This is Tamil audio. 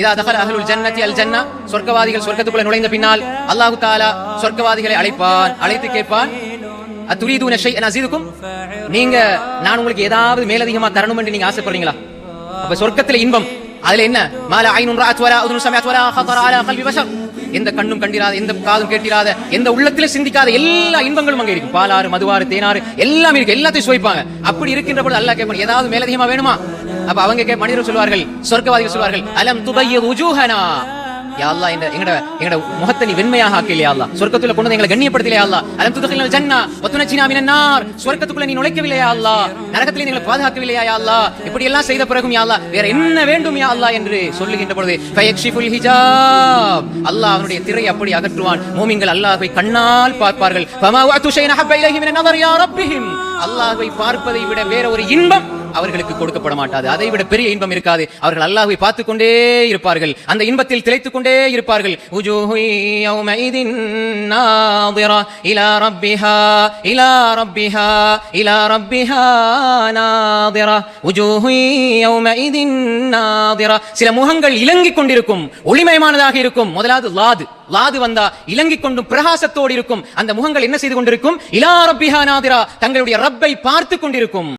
இதா தகல அகலுல் ஜன்னத்தி அல் ஜன்னா சொர்க்கவாதிகள் சொர்க்கத்துக்குள்ள நுழைந்த பின்னால் அல்லாஹு தாலா சொர்க்கவாதிகளை அழைப்பான் அழைத்து கேட்பான் அத்துரீது நஷை என அசீதுக்கும் நீங்க நான் உங்களுக்கு ஏதாவது மேலதிகமா தரணும் என்று நீங்க ஆசைப்படுறீங்களா? அப்ப சொர்க்கத்துல இன்பம். அதுல என்ன? மால ஐநூறு ராத் வரா உதுன் சமயத் வரா ஹதரா அலா கல்வி பஷர். எந்த கண்ணும் கண்டிராத எந்த காதும் கேட்டிராத எந்த உள்ளத்தில சிந்திக்காத எல்லா இன்பங்களும் அங்க இருக்கு பாலாறு மதுவாறு தேனாறு எல்லாமே இருக்கு எல்லாத்தையும் சுவைப்பாங்க. அப்படி இருக்கின்ற பொழுது அல்லாஹ் கேட்பான் ஏதாவது மேலதிகமா வேணுமா? அப்ப அவங்க கே மனிதர்கள் சொல்வார்கள் சொர்க்கவாதிகள் சொல்வார்கள் அலம் துபைய உஜூஹனா? யாழ்லா இந்த எங்கட எங்கட முகத்தை நீ வெண்மையாக ஆக்கலையா அல்லா சொர்க்கத்துல கொண்டு வந்து எங்களை கண்ணியப்படுத்தலையா அல்லா அலம் துதகில் ஜன்னா வத்துனச்சினா மினன் நார். சொர்க்கத்துக்குள்ள நீ நுழைக்கவில்லையா அல்லா நரகத்திலே நீங்களை பாதுகாக்கவில்லையா யா இப்படி எல்லாம் செய்த பிறகும் யா வேற என்ன வேண்டும் யா அல்லாஹ் என்று சொல்லுகின்ற பொழுது ஃபயக்ஷிஃபுல் ஹிஜாப். அல்லாஹ் அவனுடைய திரை அப்படி அகற்றுவான். மூமிங்கள் அல்லாஹ்வை கண்ணால் பார்ப்பார்கள். ஃபமா வஅது ஷைன ஹப்ப இலைஹி நதர் யா ரப்பிஹிம். அல்லாஹ்வை பார்ப்பதை விட வேற ஒரு இன்பம் அவர்களுக்கு கொடுக்கப்பட மாட்டாது அதை விட பெரிய இன்பம் இருக்காது. அவர்கள் அல்லாஹை பார்த்துக் கொண்டே இருப்பார்கள். அந்த இன்பத்தில் திளைத்துக் கொண்டே இருப்பார்கள் இலா ரப்பிஹா இலா ரப்பிஹா இலா ரப்பிஹா நாதிரா. யௌமைதின் நாதிரா. சில முகங்கள் இலங்கிக் கொண்டிருக்கும். ஒளிமயமானதாக இருக்கும். முதலாவது லாது. லாது வந்தா இலங்கிக் கொண்டும் பிரகாசத்தோடு இருக்கும். அந்த முகங்கள் என்ன செய்து கொண்டிருக்கும்? இலா ரப்பிஹா நாதிரா. தங்களுடைய ரப்பை பார்த்து கொண்டிருக்கும்.